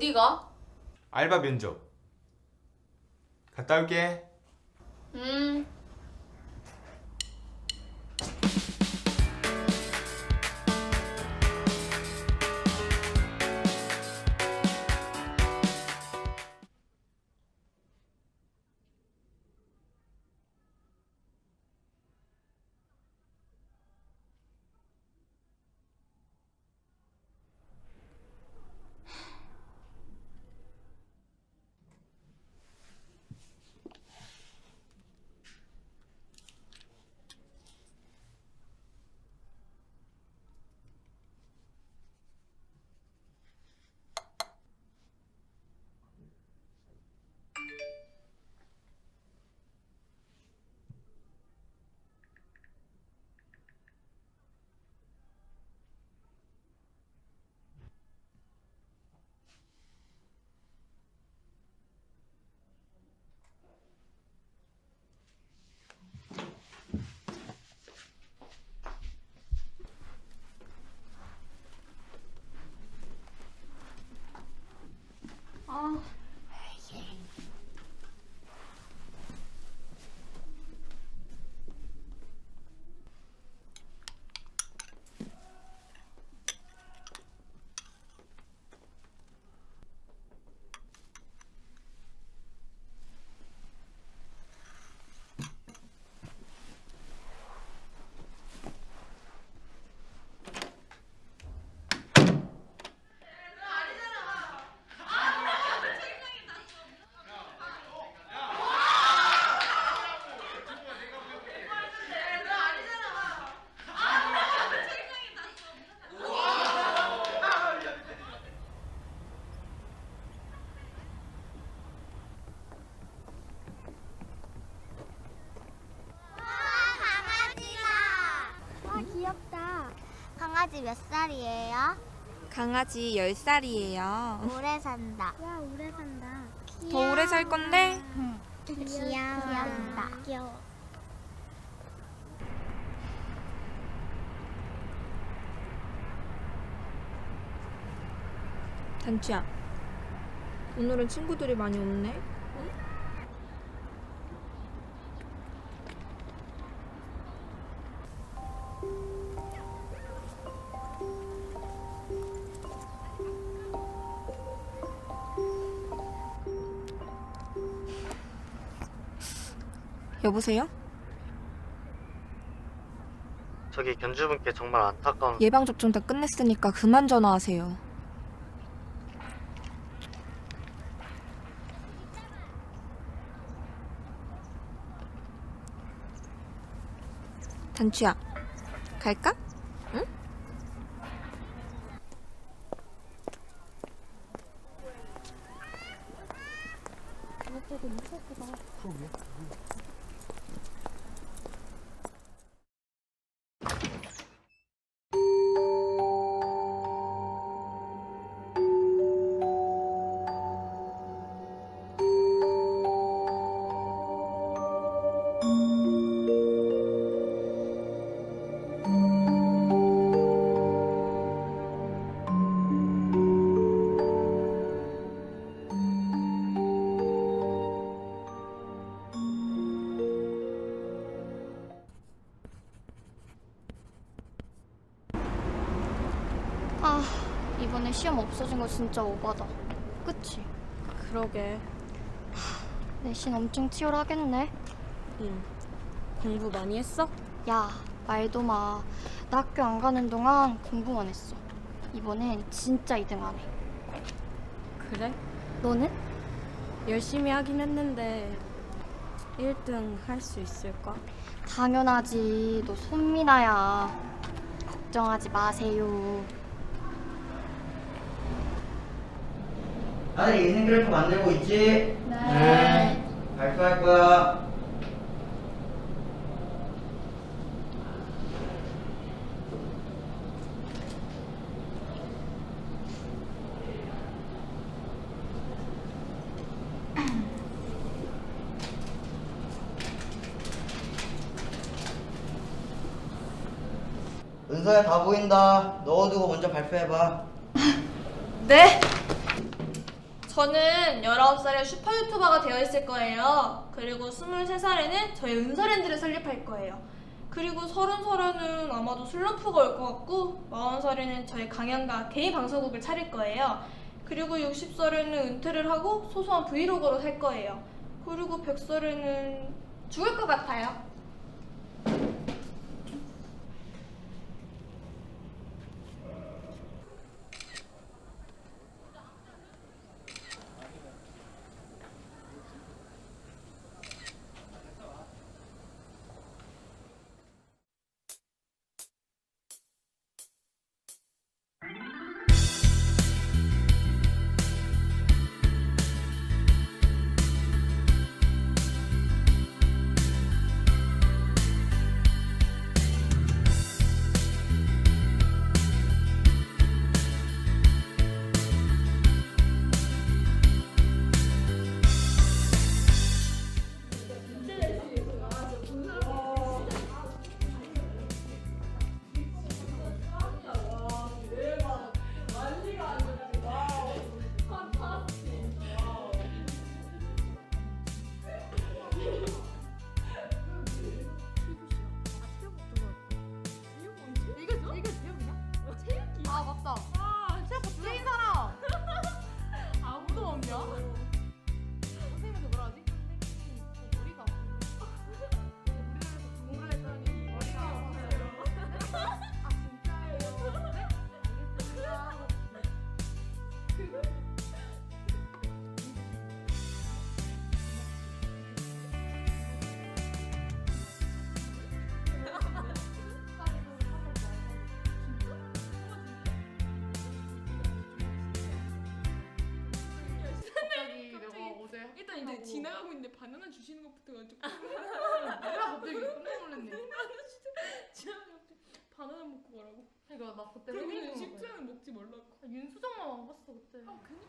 어디가? 알바 면접. 갔다 올게. 강아지 몇 살이에요? 강아지 10살이에요. 오래 산다. 와 오래 산다. 더 오래 살 건데? 귀여워. 귀엽다. 귀여워. 단추야. 오늘은 친구들이 많이 없네. 여보세요? 저기 견주분께 정말 안타까운 예방접종 다 끝냈으니까 그만 전화하세요. 단추야, 갈까? 응? 아, 이번에 시험 없어진 거 진짜 오바다. 그치? 그러게. 내신 엄청 치열하겠네. 응. 공부 많이 했어? 야, 말도 마. 나 학교 안 가는 동안 공부만 했어. 이번엔 진짜 2등 안 해. 그래? 너는? 열심히 하긴 했는데 1등 할 수 있을까? 당연하지. 너 손미나야. 걱정하지 마세요. 아들 인생 그래프 만들고 있지? 네. 발표할 거야. 은서야 다 보인다. 넣어두고 먼저 발표해봐. 네? 저는 19살에 슈퍼 유튜버가 되어 있을 거예요. 그리고 23살에는 저희 은서랜드를 설립할 거예요. 그리고 30살에는 아마도 슬럼프가 올 것 같고 40살에는 저희 강연과 개인 방송국을 차릴 거예요. 그리고 60살에는 은퇴를 하고 소소한 브이로그로 살 거예요. 그리고 100살에는 죽을 것 같아요. 이제 지나가고 있는데 바나나 주시는 것부터 좀 내가 갑자기 깜짝 놀랐네. 지나가 갑자기 바나나 먹고 가라고. 그러니까 나 그때 거 식초는 먹지 말라고. 윤수정만 안 봤어 그때. 아 그니까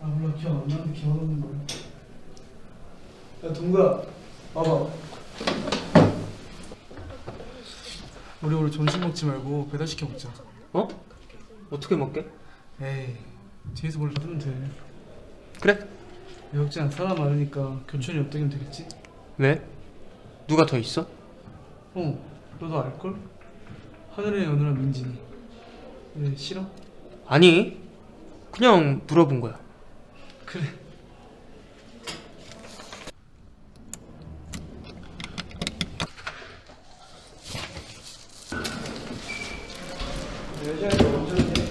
아 몰라 기억 안 나는데 기억 안 나는 거야 야 동구야 와봐 우리 오늘 점심 먹지 말고 배달 시켜 먹자 어? 어떻게 먹게? 에이 뒤에서 뭘 받으면 돼 그래? 역시나 사람 많으니까 교촌이 엽떡이면 되겠지? 왜? 누가 더 있어? 어 너도 알걸? 하늘의 연우랑 민진이 왜 싫어? 아니 그냥 물어본 거야 그래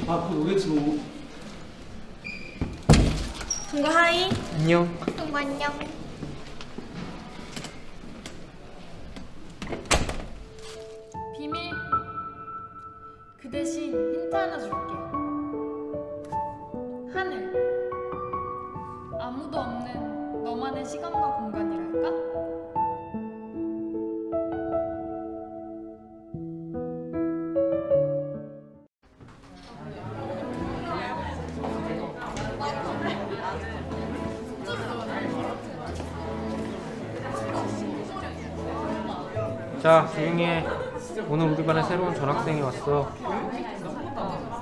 아 오겠지 뭐 동거 하이. 안녕 동구 안녕. 비밀. 그 대신 힌트 하나 줄게. 너만의 시간과 공간이랄까? 자 조용히 해 오늘 우리 반에 새로운 전학생이 왔어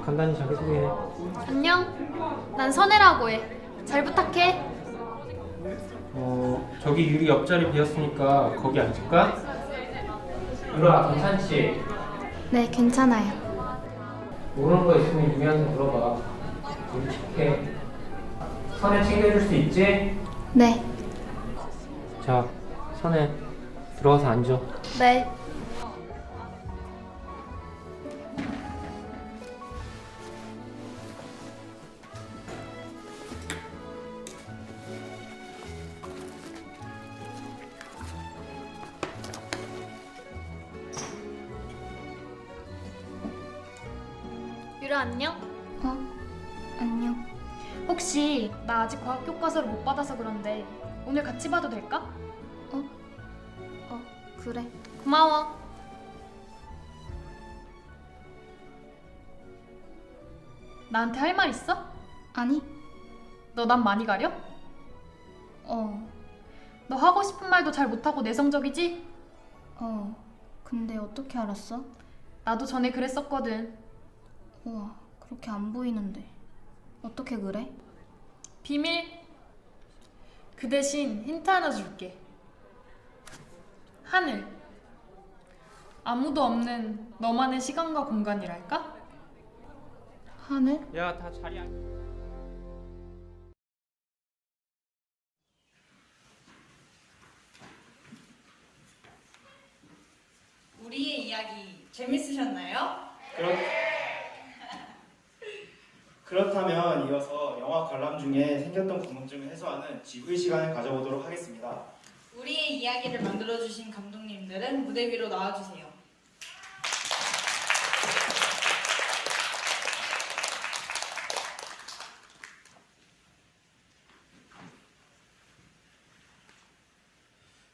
간단히 자기소개해 안녕. 난 선혜라고 해. 잘 부탁해. 어 저기 유리 옆자리 비었으니까 거기 앉을까? 유라 괜찮지? 네, 괜찮아요. 모르는 거 있으면 유미한테 물어봐 우리 착해 선에 챙겨줄 수 있지? 네. 자 선에 들어가서 앉아 네. 유라 안녕. 어? 안녕. 혹시 나 아직 과학 교과서를 못 받아서 그런데 오늘 같이 봐도 될까? 어, 그래. 고마워. 나한테 할 말 있어? 아니, 너 난 많이 가려? 어, 너 하고 싶은 말도 잘 못하고 내성적이지? 어. 근데 어떻게 알았어? 나도 전에 그랬었거든. 우와, 그렇게 안 보이는데. 어떻게 그래? 비밀. 그 대신 힌트 하나 줄게. 하늘. 아무도 없는 너만의 시간과 공간이랄까? 하늘? 야, 다 자리 앉. 우리의 이야기 재밌으셨나요? 그렇... 그렇다면 이어서 영화 관람 중에 생겼던 궁금증을 해소하는 지구의 시간을 가져보도록 하겠습니다. 우리의 이야기를 만들어주신 감독님들은 무대 위로 나와주세요.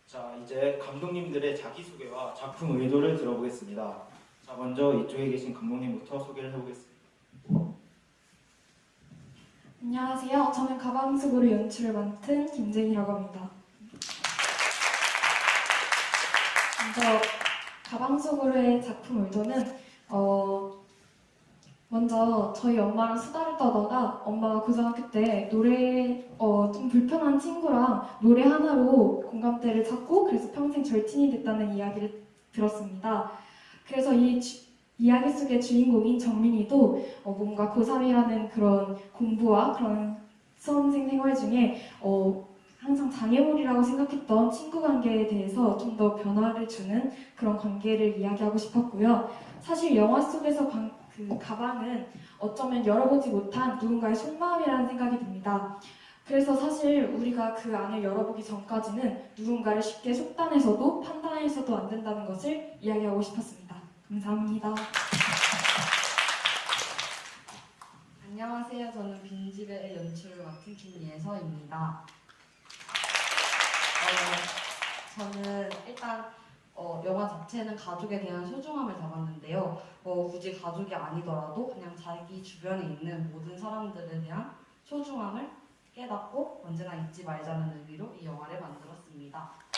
자, 이제 감독님들의 자기소개와 작품 의도를 들어보겠습니다. 자, 먼저 이쪽에 계신 감독님부터 소개를 해보겠습니다. 안녕하세요. 저는 가방 속으로 연출을 맡은 김재희라고 합니다. 먼저 가방 속으로의 작품 의도는 어 먼저 저희 엄마랑 수다를 떠다가 엄마가 고등학교 때 노래 어 좀 불편한 친구랑 노래 하나로 공감대를 찾고 그래서 평생 절친이 됐다는 이야기를 들었습니다. 그래서 이 주- 이야기 속의 주인공인 정민이도 어, 뭔가 고3이라는 그런 공부와 그런 수험생 생활 중에 어, 항상 장애물이라고 생각했던 친구 관계에 대해서 좀 더 변화를 주는 그런 관계를 이야기하고 싶었고요. 사실 영화 속에서 관- 그 가방은 어쩌면 열어보지 못한 누군가의 속마음이라는 생각이 듭니다. 그래서 사실 우리가 그 안을 열어보기 전까지는 누군가를 쉽게 속단해서도 판단해서도 안 된다는 것을 이야기하고 싶었습니다. 감사합니다. 안녕하세요. 저는 빈집의 연출을 맡은 김예서입니다. 어, 저는 일단 어, 영화 자체는 가족에 대한 소중함을 담았는데요. 어, 굳이 가족이 아니더라도 그냥 자기 주변에 있는 모든 사람들에 대한 소중함을 깨닫고 언제나 잊지 말자는 의미로 이 영화를 만들었습니다.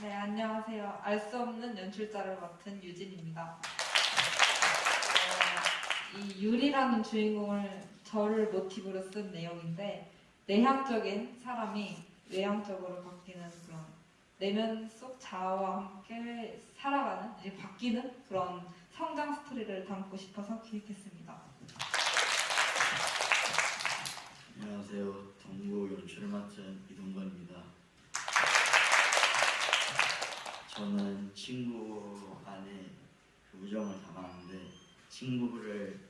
네, 안녕하세요. 알 수 없는 연출자를 맡은 유진입니다. 어, 이 유리라는 주인공을 저를 모티브로 쓴 내용인데 내향적인 사람이 외향적으로 바뀌는 그런 내면 속 자아와 함께 살아가는 바뀌는 그런 성장 스토리를 담고 싶어서 기획했습니다. 안녕하세요. 동구 연출을 맡은 이동건입니다. 저는 친구 안에 그 우정을 담았는데 친구를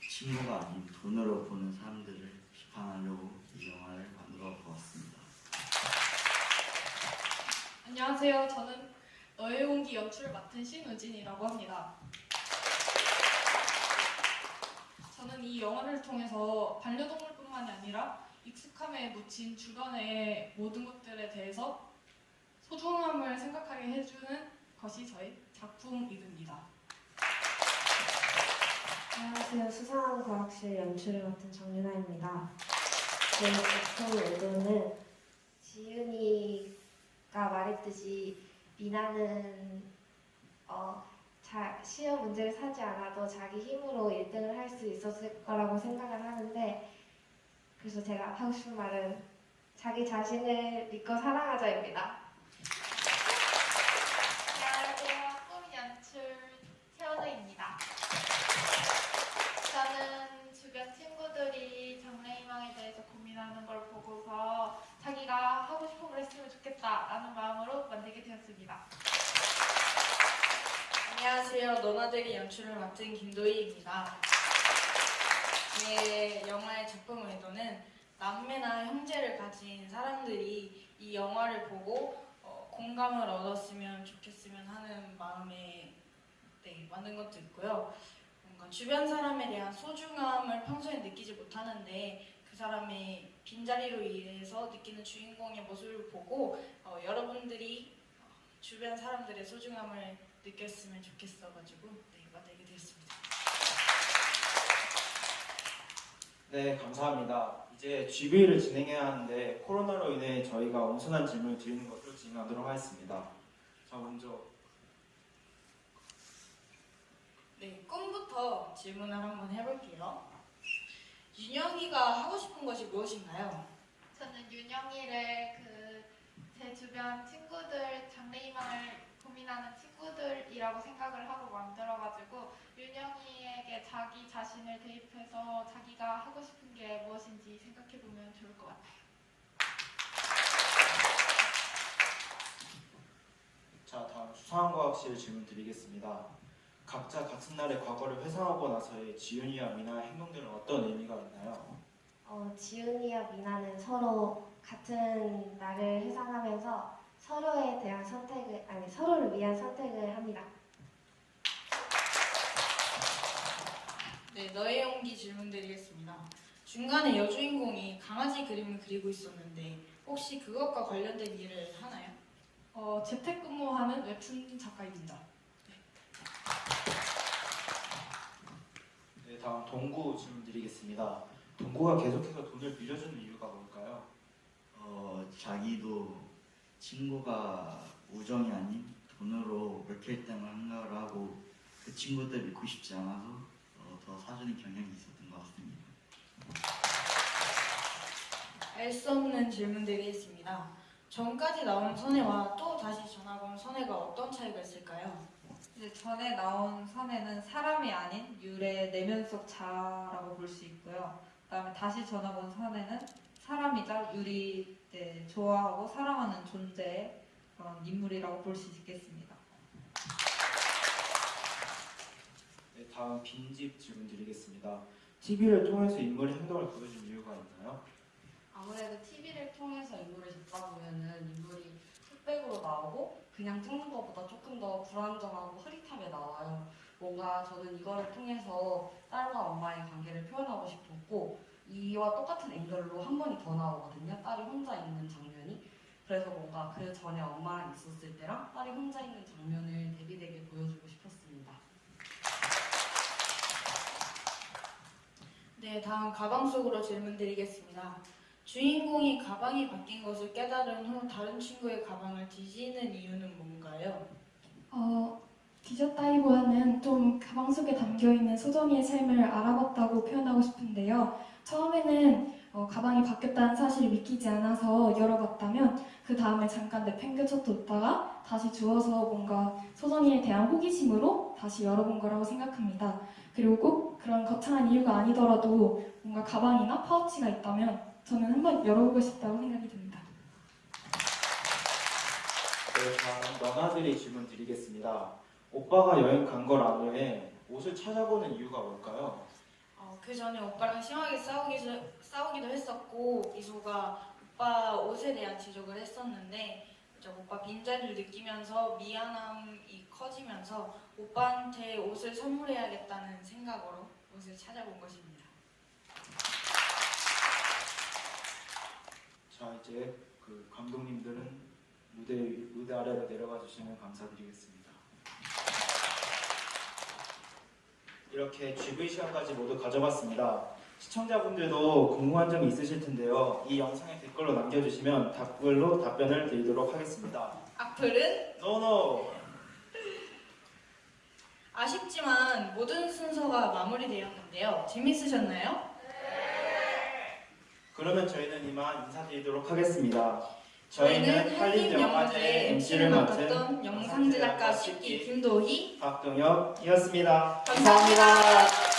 친구가 아닌 돈으로 보는 사람들을 비판하려고 이 영화를 만들어 보았습니다. 안녕하세요. 저는 너의 공기 연출을 맡은 신우진이라고 합니다. 저는 이 영화를 통해서 반려동물뿐만이 아니라 익숙함에 묻힌 주변의 모든 것들에 대해서 소중함을 생각하게 해주는 것이 저의 작품 이름입니다. 안녕하세요. 수상한 과학실 연출을 맡은 정윤아입니다. 제 작품 의도는 지윤이가 말했듯이 미나는 어, 자, 시험 문제를 사지 않아도 자기 힘으로 1등을 할 수 있었을 거라고 생각을 하는데 그래서 제가 하고 싶은 말은 자기 자신을 믿고 사랑하자입니다. 안녕하세요. 꿈 연출 최원우입니다. 저는 주변 친구들이 장래희망에 대해서 고민하는 걸 보고서 자기가 하고 싶은 걸 했으면 좋겠다라는 마음으로 만들게 되었습니다. 안녕하세요. 너나들이 연출을 맡은 김도희입니다. 제 영화의 작품 의도는 남매나 형제를 가진 사람들이 이 영화를 보고 어, 공감을 얻었으면 좋겠으면 하는 마음에 네, 만든 것도 있고요. 뭔가 주변 사람에 대한 소중함을 평소에 느끼지 못하는데 그 사람의 빈자리로 인해서 느끼는 주인공의 모습을 보고 어, 여러분들이 어, 주변 사람들의 소중함을 느꼈으면 좋겠어가지고 네, 만나게 되었습니다. 네, 감사합니다. 이제 GV를 진행해야 하는데 코로나로 인해 저희가 엄청난 질문을 드리는 것으로 진행하도록 하겠습니다. 자, 먼저 네, 꿈부터 질문을 한번 해볼게요. 윤영이가 하고 싶은 것이 무엇인가요? 저는 윤영이를 그 제 주변 친구들 장래희망을 고민하는 친구들이라고 생각을 하고 만들어가지고 윤영이에게 자기 자신을 대입해서 자기가 하고 싶은 게 무엇인지 생각해보면 좋을 것 같아요. 자, 다음 수상과학실 질문 드리겠습니다. 각자 같은 날의 과거를 회상하고 나서의 지윤이와 미나의 행동들은 어떤 의미가 있나요? 어, 지훈이와 미나는 서로 같은 날을 회상하면서 서로에 대한 선택을 아니 서로를 위한 선택을 합니다. 네, 너의 용기 질문 드리겠습니다. 중간에 여주인공이 강아지 그림을 그리고 있었는데 혹시 그것과 관련된 일을 하나요? 어, 재택근무하는 웹툰 작가입니다. 네, 다음 동구 질문 드리겠습니다. 동구가 계속해서 돈을 빌려주는 이유가 뭘까요? 어, 자기도 친구가 우정이 아닌 돈으로 먹힐 때만 한가를 하고 그 친구들 믿고 싶지 않아서 어, 더 사주는 경향이 있었던 것 같습니다. 알 수 없는 질문 드리겠습니다. 전까지 나온 선혜와 또 다시 전학 온 선혜가 어떤 차이가 있을까요? 이제 전에 나온 선에는 사람이 아닌 유래 내면 속 자라고 볼 수 있고요. 그다음에 다시 전학 온 선에는 사람이자 유리 네, 좋아하고 사랑하는 존재의 그런 인물이라고 볼 수 있겠습니다. 네, 다음 빈집 질문 드리겠습니다. TV를 통해서 인물의 행동을 보여준 이유가 있나요? 아무래도 TV를 통해서 인물을 듣다 보면은 인물이 흑백으로 나오고 그냥 찍는 것보다 조금 더 불안정하고 흐릿하게 나와요. 뭔가 저는 이거를 통해서 딸과 엄마의 관계를 표현하고 싶었고 이와 똑같은 앵글로 한 번이 더 나오거든요. 딸이 혼자 있는 장면이. 그래서 뭔가 그 전에 엄마랑 있었을 때랑 딸이 혼자 있는 장면을 대비되게 보여주고 싶었습니다. 네, 다음 가방 속으로 질문 드리겠습니다. 주인공이 가방이 바뀐 것을 깨달은 후 다른 친구의 가방을 뒤지는 이유는 뭔가요? 어, 뒤졌다기보다는 좀 가방 속에 담겨있는 소정이의 삶을 알아봤다고 표현하고 싶은데요. 처음에는 어, 가방이 바뀌었다는 사실을 믿기지 않아서 열어봤다면 그 다음에 잠깐 내팽개쳐뒀다가 다시 주워서 뭔가 소정이에 대한 호기심으로 다시 열어본 거라고 생각합니다. 그리고 꼭 그런 거창한 이유가 아니더라도 뭔가 가방이나 파우치가 있다면 저는 한번 열어보고 싶다고 생각이 듭니다. 네, 다음 너나들이 질문 드리겠습니다. 오빠가 여행 간 걸안 후에 옷을 찾아보는 이유가 뭘까요? 어, 그 전에 오빠랑 심하게 싸우기도, 싸우기도 했었고 이소가 오빠 옷에 대한 지적을 했었는데 이제 오빠 빈자리를 느끼면서 미안함이 커지면서 오빠한테 옷을 선물해야겠다는 생각으로 옷을 찾아본 것입니다. 자 이제 그 감독님들은 무대 무대 아래로 내려가 주시면 감사드리겠습니다. 이렇게 GV 시간까지 모두 가져봤습니다. 시청자분들도 궁금한 점이 있으실 텐데요. 이 영상에 댓글로 남겨주시면 답글로 답변을 드리도록 하겠습니다. 악플은 노노. 아쉽지만 모든 순서가 마무리되었는데요. 재밌으셨나요? 그러면 저희는 이만 인사드리도록 하겠습니다. 저희는 한림 영화제의 MC를 맡았던 영상 제작가 10기 김도희 박동혁이었습니다 감사합니다.